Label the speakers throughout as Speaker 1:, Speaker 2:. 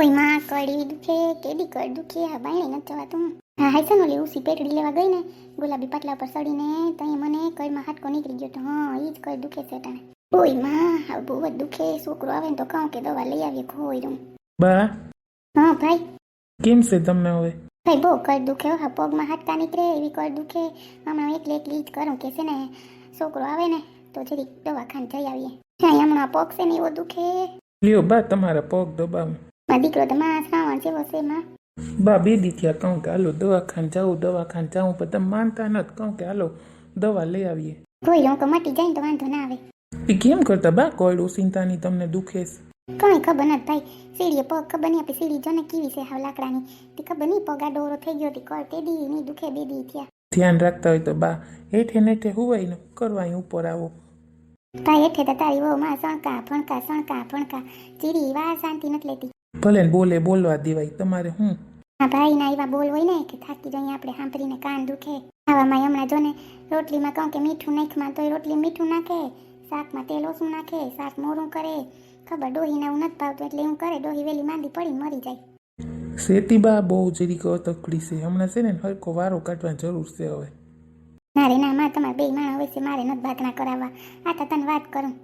Speaker 1: ઓયમાં કડી દુખે કેડી કડ દુખે આ બાયણે નથી જવાતું. હા હાઈ છે ને ઓલી ઉસી પેટડી લેવા ગઈ ને ગુલાબી પાટલા પર સડીને તો અહીંયા મને કડમાં હાટકો નીકળી ગયો તો હા ઈ જ કડ દુખે છે તાણે. ઓયમાં આ બહુ જ દુખે છોકરો આવે ને તો કહું કે દવા લઈ આવીએ ખોઈ રૂમ.
Speaker 2: બા
Speaker 1: હા ભાઈ.
Speaker 2: કેમ છે તમને હવે?
Speaker 1: ભાઈ બહુ કડ દુખે હો હા પગમાં હાટકા નીકળે એવી કડ દુખે. હમણાં એકલી એકલી જ કરું કે છે ને છોકરો આવે ને તો જરીક દવાખાને જઈ આવીએ. ત્યાં હમણાં પગ છે ને એવો દુખે.
Speaker 2: લ્યો બા તમારા પગ દબાવું.
Speaker 1: મારો દીકરો તો માં શ્રાવણ જેવો છે માં.
Speaker 2: બા બે દી થયા કહું કે હાલો દવાખાને જાઉં દવાખાને જાઉં પણ તમે માનતા નથી. કહું કે હાલો દવા લઈ આવીએ.
Speaker 1: કોઈ લોકો મટી જાય ને તો વાંધો ના આવે.
Speaker 2: એ કેમ કરતા બા? કોયડું ચિંતાની તમને દુખે છે.
Speaker 1: કઈ ખબર નથી ભાઈ. સીડીએ પગ ખબર નહીં આપી. સીડી જોને કેવી છે હાવ લાકડાની. તે ખબર નહીં પગ આ ડોરો થઈ ગયો તે કર તે દી નહીં દુખે બે દી થયા.
Speaker 2: ધ્યાન રાખતા હોય તો બા હેઠે નેઠે હુવાય ને કરવા અહીં ઉપર આવો.
Speaker 1: ભાઈ હેઠે તો તારી વહુ માં સણકા ફણકા સણકા ફણકા. ચીરી વાર શાંતિ નથી લેતી.
Speaker 2: ભલે ને બોલે બોલવા દેવાય તમારે હું?
Speaker 1: આ ભાઈ ના એવા બોલ હોય ને કે થાકી જઈએ આપણે સાંભળીને કાન દુખે. ખાવામાં હમણાં જો ને રોટલીમાં કહું કે મીઠું નાખમાં તોય રોટલી મીઠું નાખે. શાકમાં તેલ ઓછું નાખે શાક મોરું કરે. ખબર ડોહીને એવું નથી ભાવતું એટલે એવું કરે ડોહી વેલી માંદી પડી મરી જાય.
Speaker 2: શેતીબા બહુ જરીક તકડી છે. હમણાં છે ને હરકો વારો કાઢવાની જરૂર છે હવે.
Speaker 1: ના રે ના માં તમારે બે માણ હવે છે મારે નથી બાતણા કરાવવા. આ તો તને વાત કરું.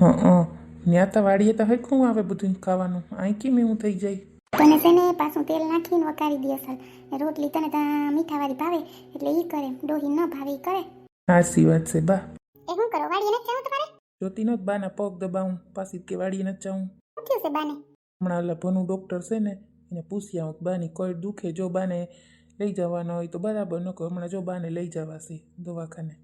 Speaker 2: હં હં. ત્યાં તો વાડીએ તો હરખું આવે બધું ખાવાનું. અહીં કેમ એવું થઈ જાય.
Speaker 1: તને છે ને પાછું તેલ નાખીને વકારી દે અસલ. રોટલી તને તો મીઠાવાળી ભાવે એટલે ઈ કરે. ડોહી ન ભાવે ઈ કરે.
Speaker 2: સાચી વાત છે બા.
Speaker 1: એ શું કરો? વાડીએ નથી જવું તમારે?
Speaker 2: જોતી નથી બાના પગ દબાવું પાછી કે વાડીએ નથી જાઉં
Speaker 1: શું થયું છે બાને?
Speaker 2: હમણાં ઓલા ભનું ડોક્ટર છે ને એને પૂછી આવું બાની કોઈ દુખે જો બાને લઈ જવાનો હોય તો બરાબર ન કહો હમણાં જો બાને લઈ જવાશે દવાખાને.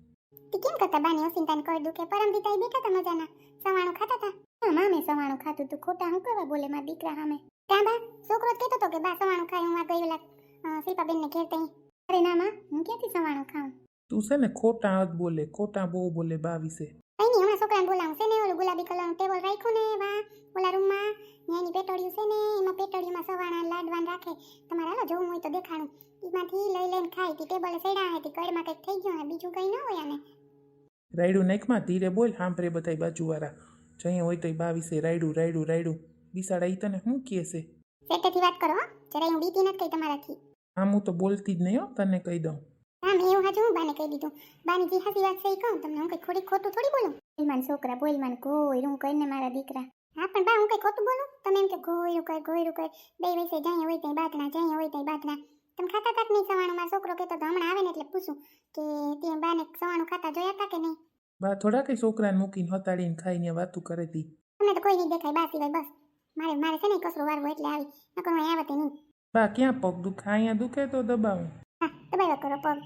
Speaker 1: તી કેમ કરતા બાની? ઓસિંતાને કોઈ દુખે? પરમ દીતા બેઠા હતા મજાના. સવાણું ખાતા હતા હા મામે સવાણું ખાતું તું ખોટા હું કરવા બોલે મારા દીકરા સામે. ત્યાં બા છોકરો કેતો કહેતો હતો કે બા સવાણું ખાય હું આ ગઈ ઓલા શિલ્પાબેનને ઘેર તઈ. અરે ના માં હું ક્યાંથી સવાણું ખાઉં?
Speaker 2: તું છે ને ખોટા જ બોલે ખોટા બહુ બોલે બા વિશે.
Speaker 1: કઈ નહીં હમણાં છોકરાને બોલાવું છે ને ઓલું ગુલાબી કલરનું ટેબલ રાખ્યું ને વા ઓલા રૂમમાં. એની પેટોડિયું છે ને એમાં પેટોડિયુંમાં સવાણા લાડવાન રાખે. તમારે હાલો જોવું હોય તો દેખાડું. એમાંથી લઈ લઈને ખાય તી ટેબલે સડ્યા હે તી કડમાં કંઈક થઈ ગયું ને બીજું કંઈ ન હોય આને.
Speaker 2: રાયડું નાખમાં ધીરે બોલ સાંભળે બધાય બાજુવાળા. જઈએ હોય તો બા વિશે રાયડું રાયડું રાયડું. બિસાડા ઈ તને શું કહે છે?
Speaker 1: સેટેથી વાત કરો હો. જરાય હું બીતી નથી કઈ તમારાથી.
Speaker 2: આમ હું તો બોલતી જ નહીં હો તને કહી દઉં.
Speaker 1: હા મેં એવું હાજુ હું બાને કહી દીધું? બાની જે હાસી વાત છે એ કહું તમને હું કઈ ખોટી ખોટું થોડી બોલું? બોલમાન છોકરા બોલમાન ગોયરું કહીને મારા દીકરા. હા પણ બા હું કંઈ ખોટું બોલું? તમે એમ કે ગોયરું કઈ ગોયરું કઈ બે વૈસે જાય હોય ત્યાં બાતના જાય હોય ત્યાં બાતના. તમે ખાતા તાક નહીં સવાણું? મારો છોકરો કહેતો તો હમણાં આવે ને એટલે પૂછું કે તે બાને સવાણું ખાતા જોયા હતા કે નહીં?
Speaker 2: બા થોડા કઈ છોકરાને મૂકીને હતાડીને ખાઈને વાતું કરે તી
Speaker 1: તમને તો કોઈ નહીં દેખાય બા સિવાય બસ. મારે મારે છે ને કસરો વારવો એટલે આવી. નકર હું આવતે નહીં.
Speaker 2: બા ક્યાં પગ દુખે? અહીંયા દુખે તો દબાવું.
Speaker 1: હા દબાવ્યા કરો પગ.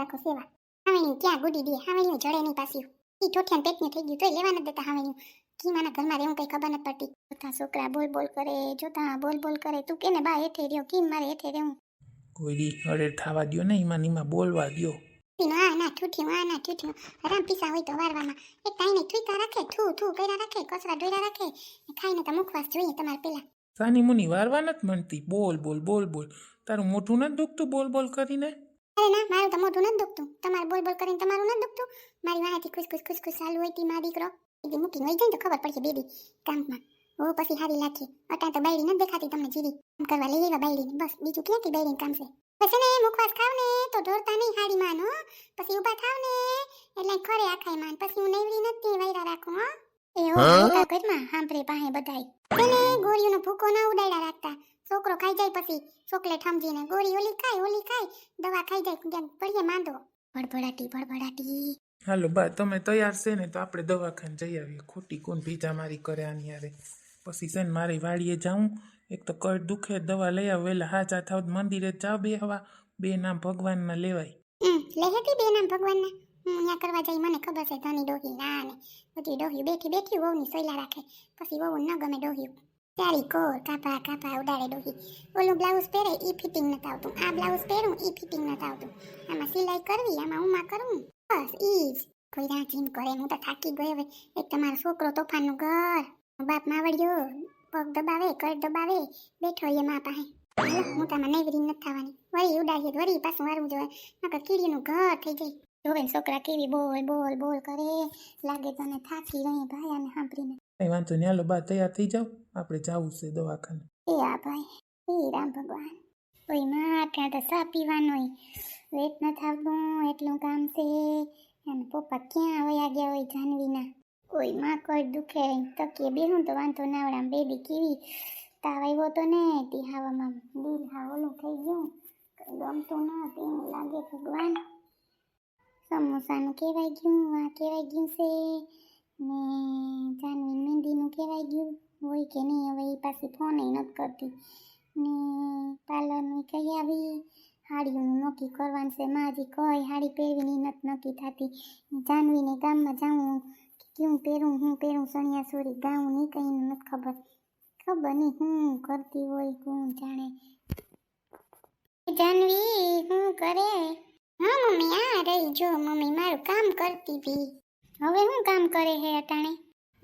Speaker 1: રાખો સેવા. હાવેણી ક્યાં ગુડી દે? હાવેણી જડે નહીં પાસી ઈ ઠોઠિયાને પેટને થઈ ગયું તોય લેવા નથી દેતા હાવેણી કીમાના ઘરમાં રહેવું કઈ ખબર નથી પડતી. જોતા છોકરા બોલ બોલ કરે જોતા બોલ બોલ કરે. તું કેને બા હેઠે રહ્યો? કીમ મારે હેઠે રહેવું?
Speaker 2: કોઈ દી અડે થવા દ્યો ને એમાં ને એમાં બોલવા દ્યો.
Speaker 1: પીનો આ ના ઠૂઠ્યું આ ના ઠૂઠ્યું રામ પીસા હોય તો વારવામાં. એક ટાઈને થૂઈતા રાખે થૂ થૂ કર્યા રાખે કચરા ડોયરા રાખે. ને ખાઈને તો મુખવાસ જોઈએ તમારે પેલા.
Speaker 2: સાની મુની વારવા નથી મનતી બોલ બોલ બોલ બોલ. તારું મોઢું નથી દુખતું બોલ બોલ કરીને?
Speaker 1: અરે ના મારું તો મોઢું નથી દુખતું. તમારે બોલ બોલ કરીને તમારું નથી દુખતું? મારી વાંહેથી ખુશ ખુશ ખુશ ખુશ ચાલુ હોય તી મારી દીકરો. એ મૂકીને વહી જાય તો ખબર પડશે બેબી કામમાં. ઓ પછી હારી લાગી. અટા તો બાયડી નથી દેખાતી તમને જીરી. કામ કરવા લઈ આવ્યા બાયડીને બસ બીજું ક્યાંથી બાયડીને કામ છે? પછી ને મુખવાસ ખાવ ને તો ઢોરતા નહીં હાડી માન હો. પછી ઊભા થાવ ને એટલે ખરે આખાય માન. પછી હું નેવડી નથી વૈરા રાખું હો. એ હો મોટા ઘરમાં હાંભરે પાહે બધાય. તેને ગોળીઓનો ભૂકો ના ઉડાડ્યા રાખતા. છોકરો ખાઈ જાય પછી ચોકલેટ સમજીને ગોળી ઓલી ખાય ઓલી ખાય. દવા ખાઈ જાય ક્યાંક પડીએ માંદો. ભડભડાટી ભડભડાટી
Speaker 2: હાલો બા તમે તૈયાર છે ને તો આપણે દવાખાને જઈ આવીએ. ખોટી કોણ ભીજા મારી કરે આની યારે પછી છે ને મારી વાડીએ જાઉં. એક તો કળ દુખે, દવા લઈ આવ. વહેલા હાચા થાવ મંદિરે જાવ બે હવા બે નામ ભગવાનના લેવાય.
Speaker 1: હમ, લે હતી બે નામ ભગવાનના હું અહીંયા કરવા જઈ મને ખબર છે ધની ડોહી ના ને બધી ડોહી બેઠી બેઠી વહુની સોયલા રાખે. પછી વહુ ન ગમે ડોહી તારી કોર કાપા કાપા ઉડાડે ડોહી. ઓલું બ્લાઉઝ પહેરે, ઈ ફિટિંગ નથી આવતું. આ બ્લાઉઝ પહેરું, ઈ ફિટિંગ નથી આવતું. આમાં સિલાઈ કરવી, આમાં ઉમા કરવું. બસ ઈ જ. કોઈ રાંચીન કરે, હું તો થાકી ગયો હવે. એક તમારો છોકરો તોફાનનું ઘર. બાપ માવડ્યો પગ દબાવે કર દબાવે બેઠો એ મા પાસે હાલો, હું તામાં નેવરી નથી થવાની. વળી ઉડાડીએ વળી પાછું વારવું જોઈએ નકર કીડીનું ઘર થઈ જાય. જોવે ને છોકરા કેવી બોલ બોલ બોલ કરે. લાગે તને થાકી રહી ભાઈ આને સાંભળીને.
Speaker 2: કઈ વાંધો નહીં હાલો બા તૈયાર થઈ જાઓ. આપણે જવું છે દવાખાને.
Speaker 1: એ આ ભાઈ એ રામ ભગવાન. ઓયમાં ત્યાં તો સા પીવાનો વેટ ન થાવતું એટલું કામ છે. અને પપ્પા ક્યાં વયા ગયા હોય જાનવીના? ઓયમાં કોઈ દુખે તકીએ બેહું તો વાંધો ના આવડે, આમ બેબી કેવી? તાવ આવ્યો તો ને તી હાવામાં દિલ હા ઓલું થઈ ગયું. કઈ ગમતું ન તેવું લાગે ભગવાન. સમોસાનું કહેવાય ગયું, આ કહેવાય ગયું છે. ને જાનવી મહેંદીનું કહેવાય ગયું. હોય કે નહીં, હવે એ પાછી ફોન નથી કરતી. ને પાર્લરનું કહી આવી, હાડીઓનું નક્કી કરવાનું છે. માજી કોઈ હાડી પહેરવીની નથી નક્કી થતી. જાનવીને ગામમાં જાઉં કે કેવું પહેરું, હું પહેરું? સણિયા સોરી ગાઉં નહીં કંઈ નથી ખબર. ખબર નહીં હું કરતી હોય, કોણ જાણે. જાનવી, હું કરે? હા, મમ્મી, આ રહી. જો, મમ્મી, મારું કામ કરતી હતી હવે હું કામ કરે હે અટાણે?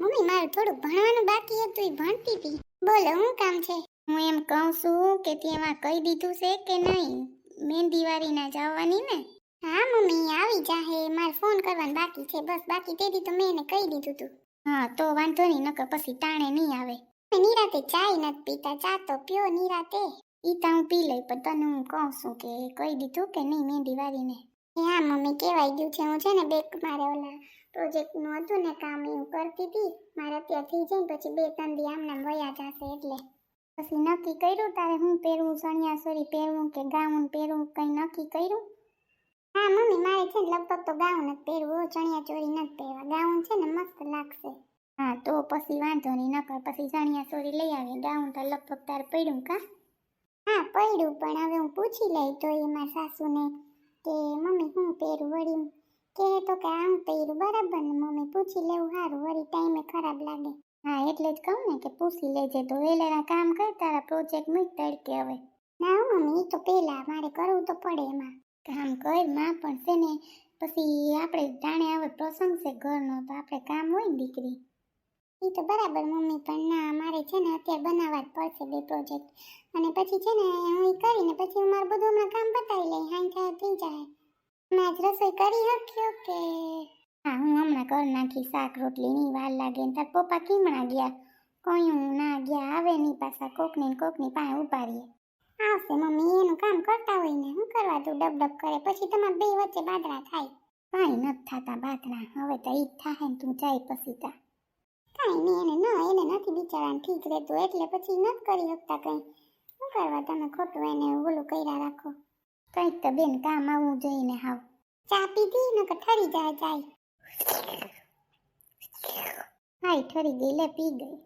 Speaker 1: મમ્મી, મારું થોડું ભણવાનું બાકી હતું, એ ભણતી હતી બોલો, હું કામ છે? હું એમ કહું છું કે તેમાં કહી દીધું છે કે નહીં? મહેંદી વાળી ના જવાની ને? હા મમ્મી આવી જાહે. મારે ફોન કરવાનો બાકી છે. બસ બાકી તેથી તો મેં એને કહી દીધું તું. હા તો વાંધો નહીં નકર પછી તાણે નહીં આવે. નિરાતે ચાય નથી પીતા. ચા તો પીઓ નિરાતે. ઈ તો હું પી લઈ પણ તને હું કહું છું કે કહી દીધું કે નહીં મહેંદી વાળીને. હા મમ્મી કહેવાય ગયું છે. હું છે ને બેક મારે ઓલા પ્રોજેક્ટનું હતું ને કામ એવું કરતી હતી. મારે અત્યારે થઈ જાય ને પછી બે ત્રણ દી આમને આમ વયા જશે એટલે. પછી નક્કી કર્યું તારે હું પહેરવું સણિયા સોરી પહેરવું કે ગાઉન પહેરવું કંઈ નક્કી કર્યું? હા, મમ્મી, મારે છે લગભગ તો ગાઉન જ પહેરવું ચણિયા ચોરી નથી પહેરવા. ગાઉન છે ને મસ્ત લાગશે. હા, તો પછી વાંધો નહીં, નકર પછી ચણિયા ચોરી લઈ આવે ગાઉન તો લગભગ તારે પડ્યું કા? હા, પડ્યું, પણ હવે હું પૂછી લઈ તો એ મારા સાસુને કે, મમ્મી, હું પહેરું વળી? કે તો કે આમ પહેરું, બરાબર ને, મમ્મી? પૂછી લેવું સારું વળી ટાઈમે ખરાબ લાગે. હા, એટલે જ કહું ને કે પૂછી લેજે. તો વેલેરા કામ કર, તારા પ્રોજેક્ટ મૂક તડકે હવે. ના મમ્મી તો પહેલા મારે કરવું તો પડે એમાં. કામ કરમાં પણ ને, પછી આપણે જાણે હવે પ્રસંગ છે ઘરનો, તો આપણે કામ હોય દીકરી. એ તો બરાબર મમ્મી, પણ ના, મારે છે ને અત્યારે બનાવવા જ પડશે બે પ્રોજેક્ટ અને પછી છે ને, હું એ કરીને પછી હું મારું બધું હમણાં કામ બતાવી લઈ, હાઈ થાય થઈ જાય. મેં આજ રસોઈ કરી શક્યો કે? હા, હું હમણાં ઘર નાખી શાક, રોટલી, ની વાર લાગે ને તાર પપ્પા કીમણા ગયા. કયું ના ગયા, આવે નહીં પાછા, કોકની કોકની પાસે ઊભા રહીએ. આવશે મમ્મી એનું કામ કરતા હોય ને શું કરવા તું ડબ ડબ કરે. પછી તમારે બે વચ્ચે બાદરા થાય. કાંઈ નથી થતા બાદરા. હવે તો ઈ જ થાય ને તું જાય પછી તા. કાંઈ નહીં, એને ન, એને નથી બિચારાને ઠીક રહેતું. એટલે પછી નથી કરી શકતા કંઈ. શું કરવા તમે ખોટું એને ઓલું કર્યા રાખો? કંઈક તો બેન કામ આવવું જોઈએ ને હાવ. ચા પીધી નકર ઠરી જાય જાય હાય, ઠરી ગઈ. લે, પી ગઈ.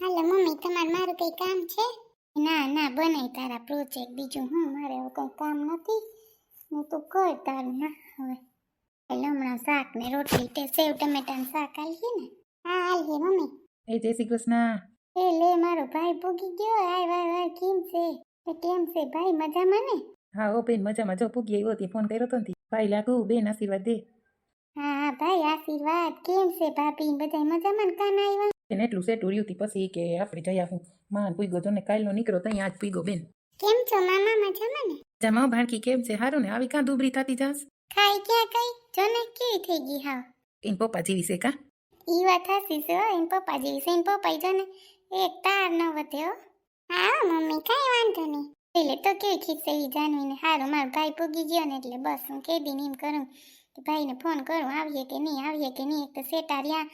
Speaker 1: હાલો, મમ્મી, તમારે મારું કંઈ કામ છે? ના ના બનાય તારા પ્રોજેક્ટ બીજું. હું મારે હવે કંઈ કામ નથી. હું તું કર તારું ના હવે. એટલે હમણાં શાક ને રોટલી તે સેવ ટમેટાનું શાક આલીએ ને. હા આલીએ મમ્મી.
Speaker 2: એ જય શ્રી કૃષ્ણ.
Speaker 1: એ લે મારો ભાઈ પૂગી ગયો. આય વાય વાય કેમ છે? એ કેમ છે ભાઈ મજામાં ને?
Speaker 2: હા ઓ બેન મજામાં. જો પૂગી આવ્યો હતી ફોન કર્યો તો ને ભાઈ લાગુ બેન આશીર્વાદ દે.
Speaker 1: હા હા ભાઈ આશીર્વાદ. કેમ છે ભાભી? બધા મજામાં કાન આવ્યા
Speaker 2: એને એટલું સેટ હતી પછી કે આપણે જઈ આવું. માન પૂગો જો ને કાલનો નીકળો ત્યાં આજ પૂગો બેન.
Speaker 1: કેમ છો મામા મજામાં ને?
Speaker 2: જમાવ ભાણકી કેમ છે? સારું ને? આવી કાં દુબરી થતી જાસ?
Speaker 1: ખાઈ ક્યાં કઈ? જો ને કેવી થઈ ગઈ હા
Speaker 2: એન પપ્પા જેવી છે કા?
Speaker 1: ઈ વાત હાસી છે હો એન પપ્પા જેવી છે. એન પપ્પા જો ને એક તાર ન વધે હો. હા મમ્મી કાંઈ વાંધો નહીં. એટલે તો કેવી ખીચડી જાનવીને. હારું મારો ભાઈ પૂગી ગયો ને એટલે બસ હું કેદી એમ કરું કે ભાઈને ફોન કરું આવીએ કે નહીં આવીએ કે નહીં. એક તો સેટા રહ્યા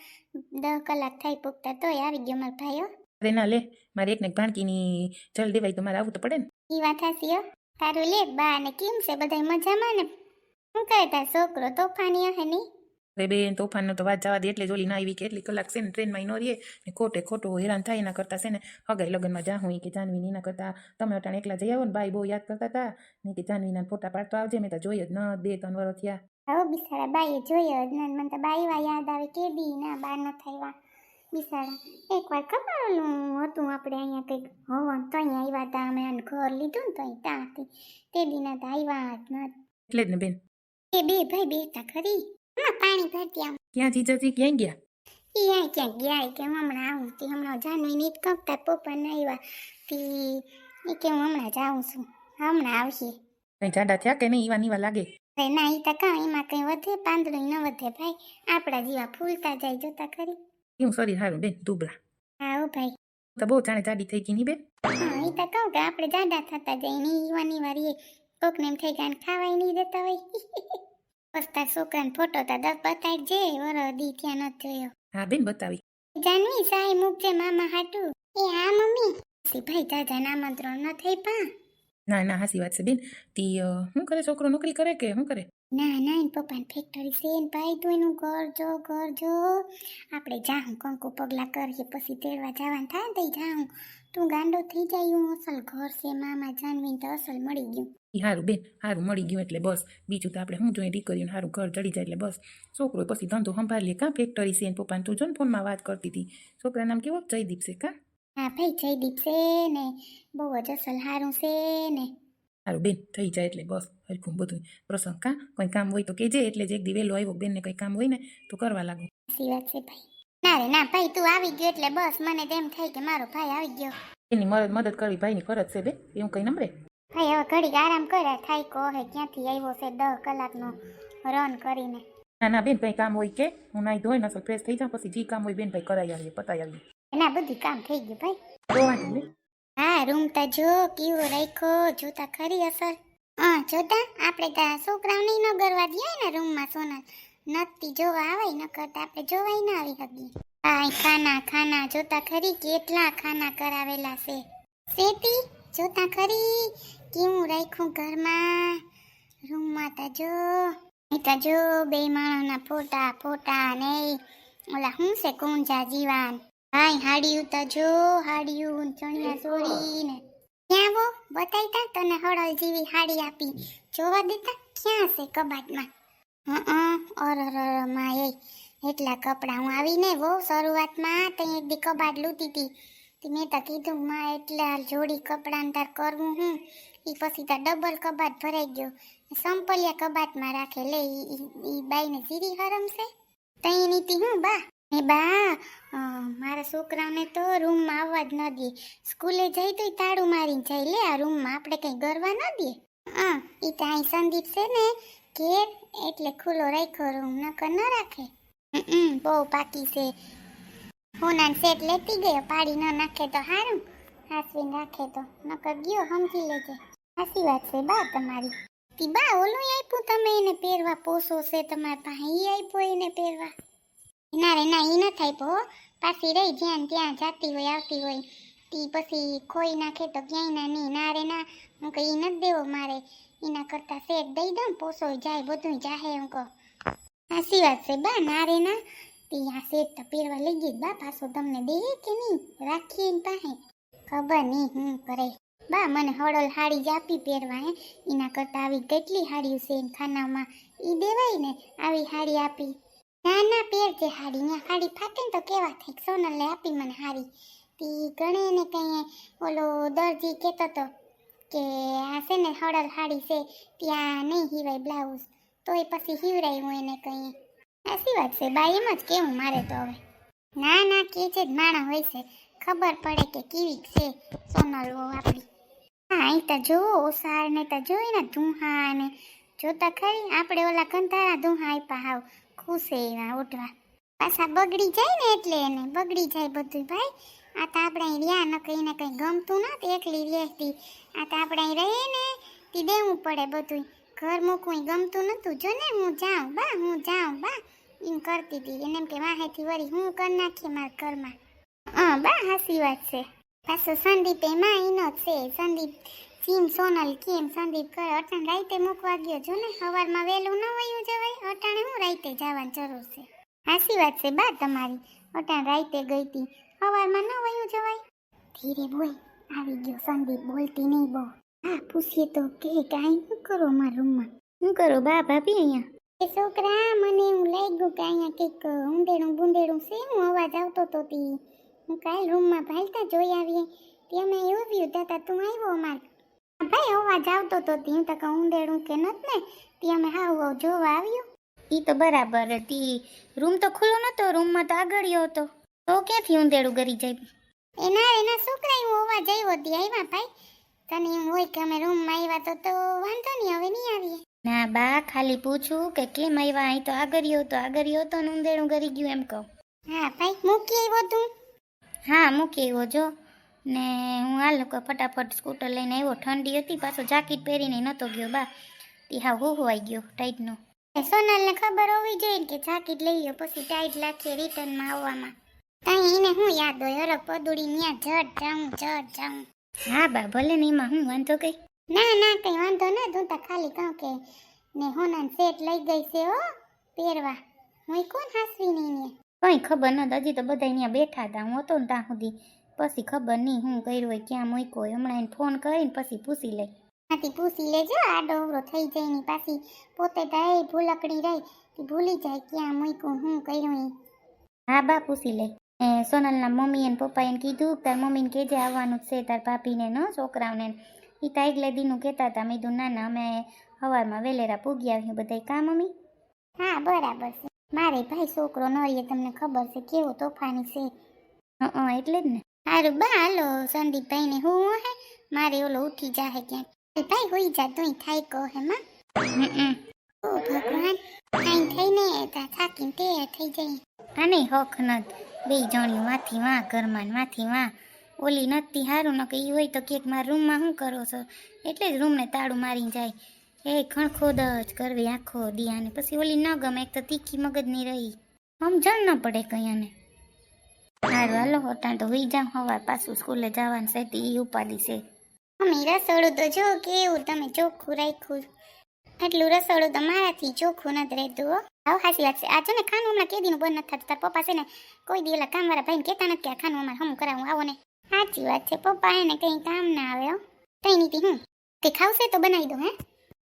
Speaker 1: દસ કલાક થઈ પૂગતા તોય આવી ગયો મારો ભાઈ હો.
Speaker 2: અરે ના લે મારે એકને ભાણકીની જલ દેવાય તો મારે આવવું તો પડે ને.
Speaker 1: ઈ વાત હાસી હો. તારું લે બા ને કેમ છે? બધા મજામાં ને? શું કહે તાર છોકરો? તોફાની હે નહીં
Speaker 2: અરે બેન તોફાનનો તો વાત જવા દે એટલે જોલી ના આવી કે એટલી કલાક છે ને ટ્રેનમાં નો રહીએ ને ખોટે ખોટું હેરાન થાય એના કરતા છે ને. હગાઈ લગ્નમાં જા હું કે જાનવી એના કરતા. તમે અટાણે એકલા જઈ આવો ને ભાઈ બહુ યાદ કરતા હતા ને કે જાનવીના ફોટા પાડતો આવજે મેં તો જોઈ જ ન બે ત્રણ વર્ષ થયા.
Speaker 1: હવે બિસારા બાઈએ જોયો જ ને મને તો બાઈવા યાદ આવે કે બી ના બાર ન થયા. બિસાડા. એકવાર ખબર ઓલું હતું આપણે અહીંયા કંઈક હોવન. તો અહીંયા આવ્યા હતા અમે આને ઘર લીધું ને તો અહીં ત્યાંથી તે દિના તો આવ્યા જ ન
Speaker 2: એટલે જ ને બેન.
Speaker 1: એ બે ભાઈ બેતા ખરી. હા પાણી ભરતી આમ
Speaker 2: ક્યાં જીજાજી ક્યાં ગયા?
Speaker 1: એ અહીં ક્યાંક ગયા કે હમણાં આવું? તે હમણાં જાનવી નીત કપતા પપ્પાને આવ્યા. તી એ કે હું હમણાં જાઉં છું. હમણાં આવશે.
Speaker 2: કઈ જાડા થયા કે નહીં? ઈવા નીવા લાગે?
Speaker 1: ના એ તો કાં એમાં કંઈ વધે પાંદડું ન વધે ભાઈ. આપણા જેવા ફૂલતા જાય જોતા ખરી.
Speaker 2: શરીર સારું બેન દુબળા
Speaker 1: હા ઓ ભાઈ
Speaker 2: તો બહુ જાણે જાડી થઈ ગઈ ની બેન
Speaker 1: હા એ તો કહું કે આપણે જાડા થતા જઈએ ને ઈવાની વાર એ કોકને એમ થઈ ને ખાવાય નહીં દેતા હોય પસ્તા છોકરાને ફોટો તો દસ બતાડજે વરો દી ત્યાં નથી જોયો
Speaker 2: હા બેન બતાવી
Speaker 1: જાનવી સાઈ મૂકજે મામા હાટુ એ હા મમ્મી સી ભાઈ દાદા આમંત્રણ ન થઈ પા
Speaker 2: ના ના હાસી વાત છે બેન તી શું કરે છોકરો નોકરી કરે કે શું કરે
Speaker 1: ના ના એન પપ્પાની ફેક્ટરી છે ને ભાઈ તું એનું ઘર જો ઘર જો. આપણે જાઉં કંકુ પગલા કરીએ પછી તેડવા જવાનું થાય ને તઈ જાઉં તું ગાંડો થઈ જાય હું અસલ ઘર છે મામા જાનવીને તો અસલ મળી ગયું.
Speaker 2: સારું હારું બેન હારું મળી ગયું એટલે બસ. બીજું તો આપણે શું જોઈએ દીકરીઓને હારું ઘર ચડી જાય એટલે બસ. છોકરો પછી ધંધો સંભાળીએ કાં ફેક્ટરી છે ને પપ્પાને તું જો ને ફોનમાં વાત કરતી હતી છોકરા નામ કેવો? જયદીપ છે કાં?
Speaker 1: હા ભાઈ જયદીપ છે ને. બહુ જ અસલ હારું છે ને.
Speaker 2: હારું બેન થઈ જાય એટલે બસ હરખું બધું પ્રસંગ કાં કોઈ કામ હોય તો કહેજે એટલે જ એક દી વહેલો આવ્યો બેનને કંઈ કામ હોય ને તો કરવા લાગુ
Speaker 1: સાચી વાત છે ભાઈ ના રે ના ભાઈ તું આવી ગયો એટલે બસ મને તેમ થાય કે મારો ભાઈ આવી ગયો
Speaker 2: એની મદદ મદદ કરવી ભાઈની ફરજ છે બે એવું કંઈ નમરે
Speaker 1: ભાઈ હવે ઘડીક આરામ કરે થાય કો હે ક્યાંથી આવ્યો છે દસ કલાકનો રન કરીને
Speaker 2: ના ના બેન કંઈ કામ હોય કે હું નાઈ ધોઈ નસલ ફ્રેશ થઈ જાઉં પછી જે કામ હોય બેન ભાઈ કરાવી આવીએ પતાવી આવીએ
Speaker 1: ના બધું કામ થઈ ગયું ભાઈ
Speaker 2: તો વાંધો નહીં
Speaker 1: હા, રૂમ તો જો કેવો રાખ્યો, જોતા ખરી અસર. હા, જોતા? આપણે ત્યાં છોકરાઓને ન ગરવા દઈએ ને રૂમમાં સોનલ. નથી જોવા આવે, ન કરતા આપણે જોવાય ના આવી શકીએ. અહીં ખાના ખાના, જોતા ખરી કેટલા ખાના કરાવેલા છે. સેતી જોતા ખરી? કેવું રાખ્યું ઘરમાં? રૂમમાં તો જો. તો જો બે માણસના ફોટા ફોટા ને ઓલા શું છે કુંજા જીવાન? હાય, હાડિયું તો જો, હાડિયું ચણિયા ચોળી ને ક્યાં વો બતાઈતા તને હળલ જેવી હાડી આપી. જોવા દેતા ક્યાં છે કબાટમાં? હં અર અરમાં એ એટલા કપડાં હું આવીને વો શરૂઆતમાં તે એક દી કબાટ લૂતી હતી મેં તો કીધું, માં, એટલા જોડી કપડાં તાર કરવું હું. એ પછી તો ડબલ કબાટ ભરાઈ ગયો. સંપલિયા કબાટમાં રાખે. લે, ઈ બાઈને જીરી હરમશે. તઈ નીતિ હું, બા? એ બા મારા છોકરાને તો રૂમમાં આવવા જ ન દે. સ્કૂલે જઈ તો તાળું મારીને જાય. લે, આ રૂમમાં આપણે કંઈ ગરવા ન દે. હા એ તો અહીં સંદીપ છે ને, ઘેર, એટલે ખુલ્લો રાખ્યો રૂમ નકર ન રાખે. બહુ પાકી છે. હોનાન સેટ લેતી ગયો, પાડી ન નાખે તો સારું હાસવીને રાખે તો, નકર ગયો, સમજી લેજે. સાચી વાત છે બા તમારી. તી બા ઓલું આપ્યું તમે એને પહેરવા? પોસો છે તમારા પાસે એ આપ્યો એને પહેરવા? ના રે, ના, ઈ ન થાય પો. પાછી રહી જ્યાં ત્યાં જાતી હોય, આવતી હોય. તી પછી ખોઈ નાખે તો ક્યાંય ના નહીં ના રે, ના. હું કહી ન દેવો મારે. એના કરતાં શેઠ દઈ દઉં પોસો જાય બધું જાહે હું કહો. સાચી વાત છે બા, ના રે, ના. તી આ શેઠ તો પહેરવા લઈ ગઈ બા, પાછો તમને દઈએ કે નહીં રાખીએ ને પાસે ખબર નહીં હું કરે. બા, મને હળલ હાડી જ આપી પહેરવા, હે. એના કરતાં આવી કેટલી હાડીઓ છે એમ ખાનામાં. ઈ દેવાય ને, આવી હાડી આપી. ના ના પહેરજે હાડી ને હાડી ફાટે તો કેવા થાય સોનલને આપી મને હાડી તી ગણે ને કઈ ઓલો દરજી કહેતો તો કે આ છે ને હળલ હાડી છે, ત્યાં નહીં હીવાય બ્લાઉઝ. તોય પછી હીવરાયું એને કઈ. સાચી વાત છે, બા, એમ જ કેવું મારે તો હવે. ના ના, કે છે જ માણા હોય છે. ખબર પડે કે કેવી છે સોનલ વો આપણી. હા, અહીં તો જોવો ઓસાર ને તો જોઈ ને ધુહા ને જોતા ખરી, આપણે ઓલા કંધારા ધુહા આપ્યા હાવ. ખુશે એવા ઉઠવા. પાછા બગડી જાય ને એટલે એને બગડી જાય બધું ભાઈ. આ તો આપણે અહીં રહ્યા, ન કંઈ ને કંઈ ગમતું ન એકલી રહેતી આ તો આપણે રહીએ ને, તે દેવું પડે બધું ઘર મૂકવું ગમતું નહોતું જો ને હું જાઉં, બા, હું જાઉં, બા. એમ કરતી હતી. એને એમ કે વાહેથી વળી હું કરી નાખીએ મારા ઘરમાં. હા, બા, હાસી વાત છે. પાછો સંદીપ એમાં એનો છે. સંદીપ સીમ સોનલ, કેમ, સંદીપ કરે, અટાણ રાઈતે મૂકવા ગયો. જો ને સવારમાં વહેલું ન વયું જવાય. અટાણે હું રાઈતે જવાની જરૂર છે? હાસી વાત છે બા તમારી. અટાણ રાઈતે ગઈ હતી સવારમાં ન વયું જવાય. ધીરે બોલ. આવી ગયો સંદીપ, બોલતી નહીં બહુ હા પૂછીએ તો કે કાંઈ? શું કરો મારા રૂમમાં? શું કરો બા ભાભી અહીંયા? એ છોકરા, મને એવું લાગ્યું કે અહીંયા કંઈક ઊંધેડું બુંદેડું છે. હું અવાજ આવતો તો તી. હું કાલ રૂમમાં ભાલતા જોઈ આવીએ. ત્યાં મેં એવું વ્યૂ દાદા, તું આવ્યો અમાર ભાઈ અવાજ આવતો તો તી તો કહું ઊંધેડું કે નત ને? તે અમે હાવ હાવ જોવા આવ્યું. ઈ તો બરાબર હતી રૂમ તો ખુલ્લો નતો રૂમમાં તો આગળ્યો હતો. તો ક્યાંથી ઊંધેડું ગરી જાય એના એના છોકરા હું અવાજ આવ્યો તી આવ્યા ભાઈ. તને એમ હોય કે અમે રૂમમાં આવ્યા તો તો વાંધો નહીં હવે નહીં આવીએ. ના બા ખાલી પૂછું કે કેમ આવ્યા અહીં તો આગળ્યો તો આગળ્યો તો ઊંધેડું ગરી ગયું એમ કહું. હા ભાઈ મૂકી આવ્યો તું. હા મૂકી આવ્યો જો.
Speaker 3: ને હું આ લોકો ફટાફટ સ્કૂટર લઈને આવ્યો. ઠંડી હતી પાછો જાકીટ પહેરીને નહોતો ગયો બા. તે હા હું હોવાઈ ગયો ટાઈટનો
Speaker 1: સોનલને ખબર હોવી જોઈએ ને કે જાકીટ લઈ ગયો પછી ટાઈટ લાગશે રિટર્નમાં આવવામાં. તઈ એને હું યાદ હોય અરે પદુડી ન્યા જટ જાઉં જટ જાઉં.
Speaker 3: હા બા ભલે ને એમાં હું વાંધો કઈ.
Speaker 1: ના ના કઈ વાંધો ના તું તો ખાલી કહું કે ને હોનાન સેટ લઈ ગઈ છે હો પહેરવા. હું કોણ હાસવી નહીં ને
Speaker 3: કંઈ ખબર નહોતી હજી તો બધા અહીંયા બેઠા હતા હું હતો ને ત્યાં સુધી પછી ખબર નહીં હું કર્યું હોય ક્યાં મૂક્યો હોય. હમણાં એને ફોન કરીને પછી પૂછી લઈ.
Speaker 1: આથી પૂછી લેજો આડો ડોવરો થઈ જાય ની પાછી પોતે તો એ ભૂલકડી રહી તે ભૂલી જાય ક્યાં મૂક્યું હું કર્યું એ.
Speaker 3: હા બા પૂછી લે એ સોનલના મમ્મી એને પપ્પા એને કીધું તાર મમ્મીને કેજે આવવાનું જ છે તાર ભાભીને ન છોકરાઓને એ તો આગલે દીનું કહેતા હતા મેં કીધું ના ના અમે સવારમાં વેલેરા પૂગી આવ્યું બધા કા મમ્મી?
Speaker 1: હા બરાબર છે. મારે ભાઈ છોકરો નરીએ તમને ખબર છે કેવો તોફાની છે.
Speaker 3: હં એટલે જ ને.
Speaker 1: હારું બા હાલો સંદીપભાઈ ને હું હે? મારે ઓલો ઉઠી જાહે ક્યાંક. એ ભાઈ હોઈ જા તું થાય કહો હે માં. ઓ ભગવાન આઈ થઈને તા થાકીને તે થઈ જાય.
Speaker 3: અને હોખ નત બે જણી માથી વાં ઘરમાં ને માથી વાં. ઓલી નથી હારું ન કે ઈ હોય તો કેક મારા રૂમમાં શું કરો છો? એટલે જ રૂમને તાળું મારીને જાય. એ ખણખોદ જ કરવી આખો દિયાને. પછી ઓલી ન ગમે એક તો તીખી મગજની રહી. સમજણ ન પડે કયાને હારું હાલો હોટાણ તો હોઈ જાઉં, હવાર પાછું સ્કૂલે જવાનું છે, તે ઈ ઉપાડી છે.
Speaker 1: મમ્મી રસોડું તો જો કેવું, તમે ચોખ્ખું રાખ્યું. આટલું રસોડું તો મારાથી ચોખ્ખું નથી રહેતું, હો. આવ હાસી વાત છે. આ જો ને ખાનું હમણાં કેદીનું બંધ નથી થતું. તાર પપ્પા છે ને, કોઈ દી ઓલા કામવાળા ભાઈને કહેતા નથી કે આ ખાનું અમારે હમ કરાવું, આવો ને. સાચી વાત છે, પપ્પા એને કંઈ કામ ના આવે, હો. કઈ નીતિ હું તે ખાવશે તો બનાવી દો હે?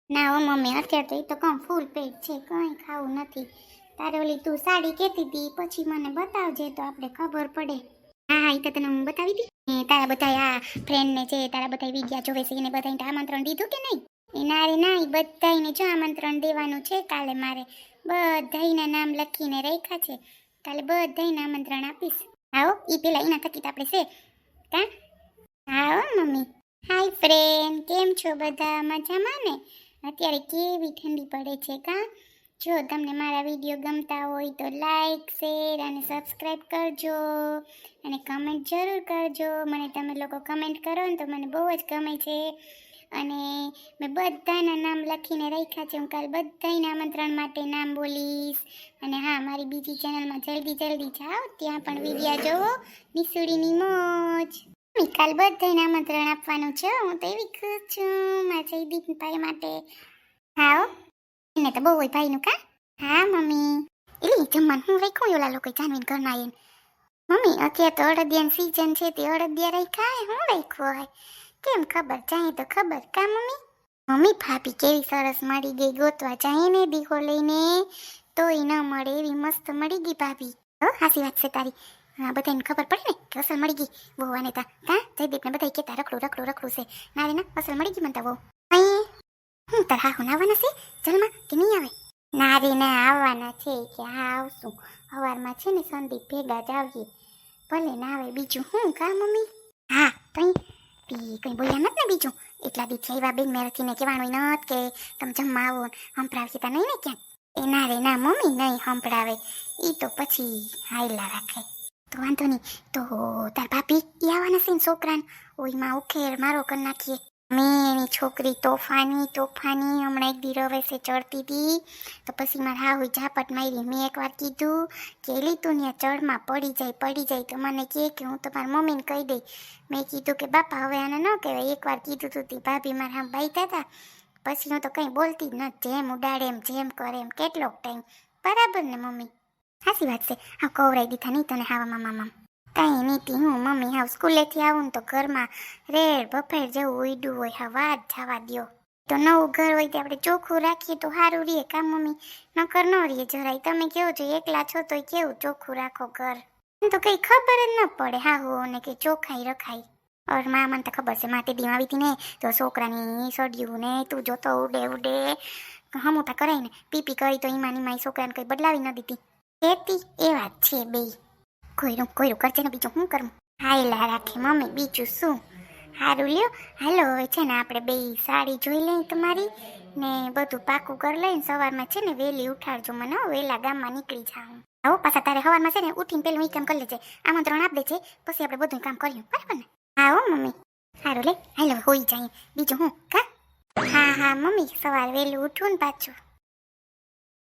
Speaker 1: ના, હો, મમ્મી, અત્યારે તો એ તો કહું ફૂલ પેટ છે, કંઈ ખાવું નથી. તારે ઓલી તું સાડી કહેતી હતી પછી મને બતાવજે તો આપણે ખબર પડે. હા હા એ તો તને હું બતાવી હતી તારા બધા આ ફ્રેન્ડને છે તારા બધા વિદ્યા જોવે છે, એને બધાને આમંત્રણ દીધું કે નહીં? એ ના રે, ના એ બધાને જો આમંત્રણ દેવાનું છે કાલે મારે. બધાના નામ લખીને રાખ્યા છે. કાલે બધાને આમંત્રણ આપીશ. આવો એ પેલા એના થકી આપણે છે. કા? આવો, મમ્મી. હાય ફ્રેન્ડ કેમ છો બધા? મજામાં ને? અત્યારે કેવી ઠંડી પડે છે, કા? જો તમને મારા વીડિયો ગમતા હોય તો લાઈક શેર અને સબસ્ક્રાઈબ કરજો અને કમેન્ટ જરૂર કરજો. મને તમે લોકો કમેન્ટ કરો ને તો મને બહુ જ ગમે છે. અને મેં બધાના નામ લખીને રાખ્યા છે. હું કાલ બધાયના આમંત્રણ માટે નામ બોલીશ. અને હા, મારી બીજી ચેનલમાં જલ્દી જલ્દી જાઓ. ત્યાં પણ વિડીયા જોવો. નિસુડીની મોજ. કાલ બધાને આમંત્રણ આપવાનું છે. હું તો એવી ખુશ છું. મારા જયદીપ ભાઈ માટે હા. એને તો બહુ હોય ભાઈનું કા હા મમ્મી એલી જમવાનું હું રાખ્યું ઓલા લોકો જાનવીન ઘરના આવીને મમ્મી અત્યારે તો અડદિયાની સીઝન છે તે અડદિયા રાખ્યા હું રાખ્યું હોય કેમ ખબર જાય તો ખબર કા મમ્મી મમ્મી ભાભી કેવી સરસ મળી ગઈ ગોતવા જાય ને દીકો લઈને તોય ન મળે એવી મસ્ત મળી ગઈ ભાભી હો હાસી વાત છે તારી હા બધાને ખબર પડે ને કે અસલ મળી ગઈ બહુ આને તા કા જયદીપને બધા કહેતા રખડું રખડું રખડું છે ના રે ના અસલ મળી ગઈ મને તો બહુ હું તારા હા હું આવવાના છે જલમાં ના આવવાના છે કે હા આવશું. સવારમાં છે ને સંદીપ ભેગા જ આવીએ. ભલે ના આવે, બીજું હું કા મમ્મી? હા કઈ તી કંઈ બોલ્યા નથી ને બીજું? એટલા દી એવા બેન મેરથીને કહેવાનું નત કે તમે જમવા આવો સંભળાવશે તો નહીં ને ક્યાંક એ ના રે, ના મમ્મી, નહીં સંભળાવે. એ તો પછી હાઈલા રાખે. તો વાંધો નહીં. તો તાર ભાભી એ આવવાના છે ને છોકરાને? ઓયમાં ઉખેર મારો કરી નાખીએ. મેં એની છોકરી તોફાની તોફાની હમણાં એક દી રવેસે ચડતી હતી તો પછી મારે હા હોય ઝાપટ મારી. મેં એકવાર કીધું કે તું ત્યાં ચડમાં પડી જાય પડી જાય. તો મને કહે કે હું તો મારી મમ્મીને કહી દઈ મેં કીધું કે, બાપા, હવે આને ન કહેવાય. એકવાર કીધું તું તી, ભાભી, મારા આમ બાઈતા હતા પછી હું તો કંઈ બોલતી જ નથી જેમ ઉડાડે એમ, જેમ કરે એમ, કેટલોક ટાઈમ બરાબર ને, મમ્મી? સાચી વાત છે. હા, કવરાઈ દીધા, નહીં તને હાવા મામા. કાંઈ નહીં હું મમ્મી હાવ સ્કૂલેથી આવું તો ઘરમાં રેડ બફેર જેવું ઉડ્યું હોય, હા, વાત જવા દ્યો. તો નવું ઘર હોય તે આપણે ચોખ્ખું રાખીએ તો સારું રહીએ કા મમ્મી? નકર ન રહીએ જરાય. તમે કેવો છો, એકલા છો તોય કેવું ચોખ્ખું રાખો ઘર? એમ તો કઈ ખબર જ ન પડે, હા, હો ને કે ચોખ્ખાઈ રખાય ઓરમાં, મને તો ખબર છે માતે દીમાં આવી ને, તો છોકરાની સડ્યું ને તું જોતો ઉડે ઉડે. હમુતા કરાય ને, પીપી કરી તો ઈમાની માય છોકરાને કઈ બદલાવી ન દીધી. કેતી, એ વાત છે બે કોઈરું કોઈરું કરજે ને બીજું શું કરું? હાયલા રાખે મમ્મી, બીજું શું? સારું લ્યો. હાલો, હવે છે ને આપણે બે સાડી જોઈ લઈએ તમારી ને બધું પાકું કરી લઈને સવારમાં છે ને વહેલી ઉઠાડજો મને વહેલા ગામમાં નીકળી જાઉં. આવો પાછા તારે સવારમાં છે ને ઉઠીને પેલું એ કામ કરી લેજે. આમંત્રણ આપી દેજે, પછી આપણે બધું કામ કર્યું બરાબર ને? હા, હો, મમ્મી. સારું લે. હાલો, હોઈ જાય. બીજું હું, કા? હા હા, મમ્મી, સવાર વહેલું ઉઠું ને પાછું.